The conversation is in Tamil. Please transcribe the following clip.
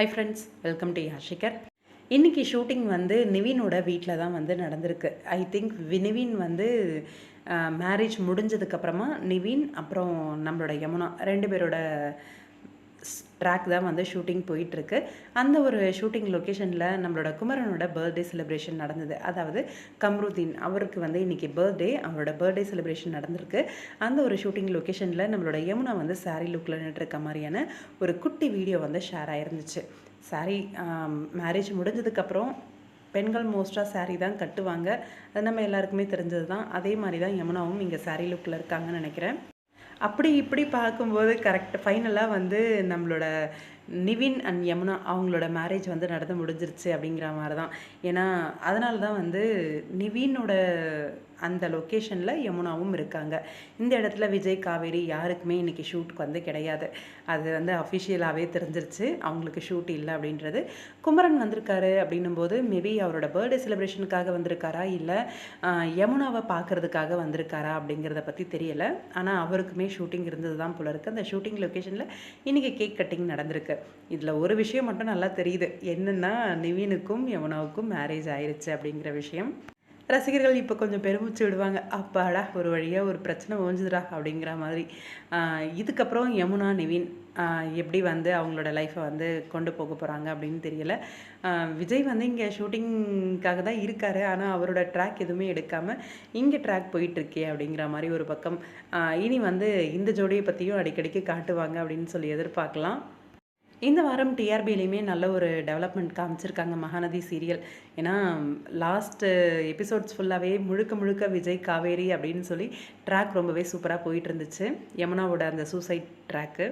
ஹை ஃப்ரெண்ட்ஸ் வெல்கம் டு யாஷிகர் இன்றைக்கி ஷூட்டிங் வந்து நிவினோட வீட்டில் தான் வந்து நடந்திருக்கு. ஐ திங்க் நிவின் வந்து மேரேஜ் முடிஞ்சதுக்கப்புறமா நிவின் அப்புறம் நம்மளோட யமுனா ரெண்டு பேரோட ட்ராக் தான் வந்து ஷூட்டிங் போயிட்டுருக்கு. அந்த ஒரு ஷூட்டிங் லொக்கேஷனில் நம்மளோட குமரனோட பர்த்டே செலிப்ரேஷன் நடந்தது. அதாவது கம்ருதீன் அவருக்கு வந்து இன்றைக்கி பர்த்டே அவரோட பர்த்டே செலிப்ரேஷன் நடந்திருக்கு. அந்த ஒரு ஷூட்டிங் லொக்கேஷனில் நம்மளோட யமுனா வந்து சாரீ லுக்கில் நின்றுருக்க மாதிரியான ஒரு குட்டி வீடியோ வந்து ஷேர் ஆயிருந்துச்சு. saree மேரேஜ் முடிஞ்சதுக்கப்புறம் பெண்கள் மோஸ்ட்டாக சாரீ தான் கட்டுவாங்க. அது நம்ம எல்லாருக்குமே தெரிஞ்சது தான் அதே மாதிரி தான் யமுனாவும் இங்கே சாரீ லுக்கில் இருக்காங்கன்னு நினைக்கிறேன். அப்படி இப்படி பார்க்கும்போது கரெக்ட் ஃபைனலாக வந்து நம்மளோட நிவின் அண்ட் யமுனா அவங்களோட மேரேஜ் வந்து நடந்து முடிஞ்சிருச்சு அப்படிங்கிற மாதிரி தான் ஏன்னா அதனால தான் வந்து நிவினோட அந்த லொக்கேஷனில் யமுனாவும் இருக்காங்க. இந்த இடத்துல விஜய் காவேரி யாருக்குமே இன்றைக்கி ஷூட்டுக்கு வந்து கிடையாது. அது வந்து அஃபிஷியலாகவே தெரிஞ்சிருச்சு. அவங்களுக்கு ஷூட் இல்லை அப்படின்றது. குமரன் வந்திருக்காரு அப்படின்னும் போது மேபி அவரோட பர்த்டே செலிப்ரேஷனுக்காக வந்திருக்காரா? இல்லை யமுனாவை பார்க்கறதுக்காக வந்திருக்காரா? அப்படிங்கிறத பற்றி தெரியலை. ஆனால் அவருக்குமே ஷூட்டிங் இருந்தது தான் போல இருக்குது அந்த ஷூட்டிங் லொக்கேஷனில் இன்றைக்கி கேக் கட்டிங் நடந்திருக்கு. இதில் ஒரு விஷயம் மட்டும் நல்லா தெரியுது. என்னென்னா நிவினுக்கும் யமுனாவுக்கும் மேரேஜ் ஆயிருச்சு அப்படிங்கிற விஷயம். ரசிகர்கள் இப்போ கொஞ்சம் பெருமிச்சு விடுவாங்க. அப்பாடா ஒரு வழியாக ஒரு பிரச்சனை ஓஞ்சுதுடா அப்படிங்கிற மாதிரி. இதுக்கப்புறம் யமுனா நிவின் எப்படி வந்து அவங்களோட லைஃப்பை வந்து கொண்டு போக போகிறாங்க அப்படின்னு தெரியல. விஜய் வந்து இங்கே ஷூட்டிங்காக தான் இருக்கார். ஆனால் அவரோட ட்ராக் எதுவுமே எடுக்காமல் இங்கே ட்ராக் போயிட்டுருக்கே அப்படிங்கிற மாதிரி ஒரு பக்கம். ஆஹ் இனி வந்து இந்த ஜோடியை பற்றியும் அடிக்கடிக்கு காட்டுவாங்க அப்படின்னு சொல்லி எதிர்பார்க்கலாம். இந்த வாரம் டிஆர்பிலையுமே நல்ல ஒரு டெவலப்மெண்ட் காமிச்சிருக்காங்க மகாநதி சீரியல் ஏன்னா லாஸ்ட்டு எபிசோட்ஸ் ஃபுல்லாகவே முழுக்க முழுக்க விஜய் காவேரி அப்படின்னு சொல்லி ட்ராக் ரொம்பவே சூப்பராக போயிட்டு இருந்துச்சு. யமுனாவோட அந்த சூசைட் ட்ராக்கு